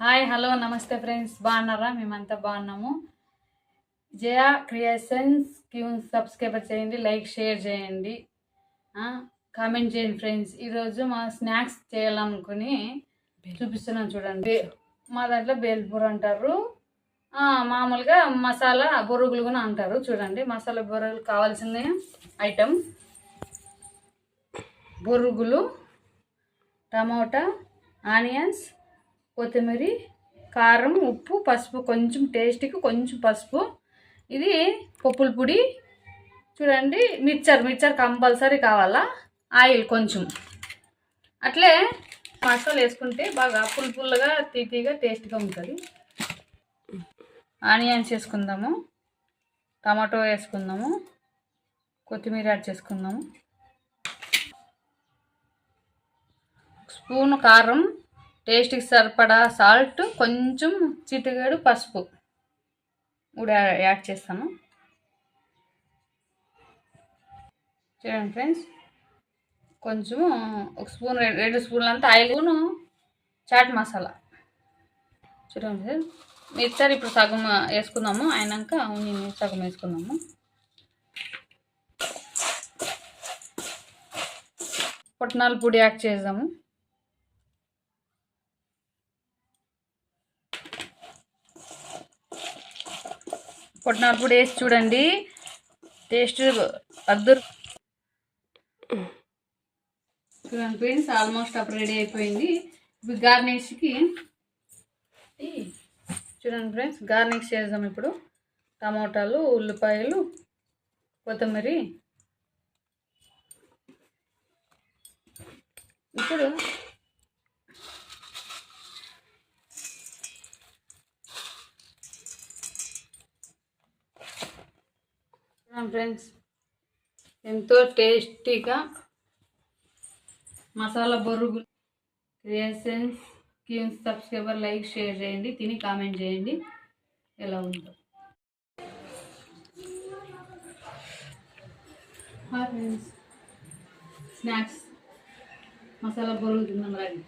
Hi hello నమస్తే friends. బాగున్నారా? మేమంతా బాగున్నాము. జయ క్రియేషన్స్ క్యూన్ సబ్స్క్రైబర్ చేయండి లైక్ షేర్ చేయండి. కామెంట్ చేయండి ఫ్రెండ్స్. ఈరోజు మా స్నాక్స్ చేయాలనుకుని చూపిస్తున్నాను చూడండి. మా దాంట్లో బేల్పూర్ అంటారు. మామూలుగా మసాలా బొరుగులు కూడా అంటారు. చూడండి మసాలా బొరుగులు కావాల్సిన ఐటమ్. బొరుగులు టమోటా ఆనియన్స్ కొత్తిమీర కారం ఉప్పు పసుపు. కొంచెం టేస్ట్కి కొంచెం పసుపు. ఇది పప్పుల పొడి. చూడండి మిక్చర్ మిక్చర్ కంపల్సరీ కావాలా? ఆయిల్ కొంచెం. అట్లే మసాలా వేసుకుంటే బాగా పుల్ పుల్లగా తీపిగా టేస్ట్గా ఉంటుంది. ఆనియన్స్ వేసుకుందాము. టమాటో వేసుకుందాము. కొత్తిమీర యాడ్ చేసుకుందాము. స్పూన్ కారం. టేస్ట్కి సరిపడా సాల్ట్ కొంచెం చిటికేడు పసుపు. కూడా యాడ్ చేస్తాను. చూడండి ఫ్రెండ్స్ కొంచెం ఒక స్పూన్ రెండు రెండు స్పూన్లు అంతా ఆయిల్ స్పూను చాట్ మసాలా. చూడండి ఫ్రెండ్స్ మిక్చర్ ఇప్పుడు సగం వేసుకుందాము అయినాక నేను సగం వేసుకుందాము పుట్నాల పొడి యాడ్ చేద్దాము. పుట్నాల పొడి వేసి చూడండి. టేస్ట్ అద్దరు చూడండి ఫ్రెండ్స్ ఆల్మోస్ట్ అప్పుడు రెడీ అయిపోయింది. ఇప్పుడు గార్నిష్కి చూడండి ఫ్రెండ్స్ గార్నిష్ చేద్దాం ఇప్పుడు. టమాటాలు ఉల్లిపాయలు కొత్తిమీర. ఇప్పుడు ఫ్రెండ్స్. ఎంతో టేస్టీగా masala బొరుగు creations queens subscriber like share చేయండి. తిని కామెంట్ చేయండి. ఎలా ఉందో. Hi friends. స్నాక్స్. మసాలా బొరుగులు తిందాం రాగి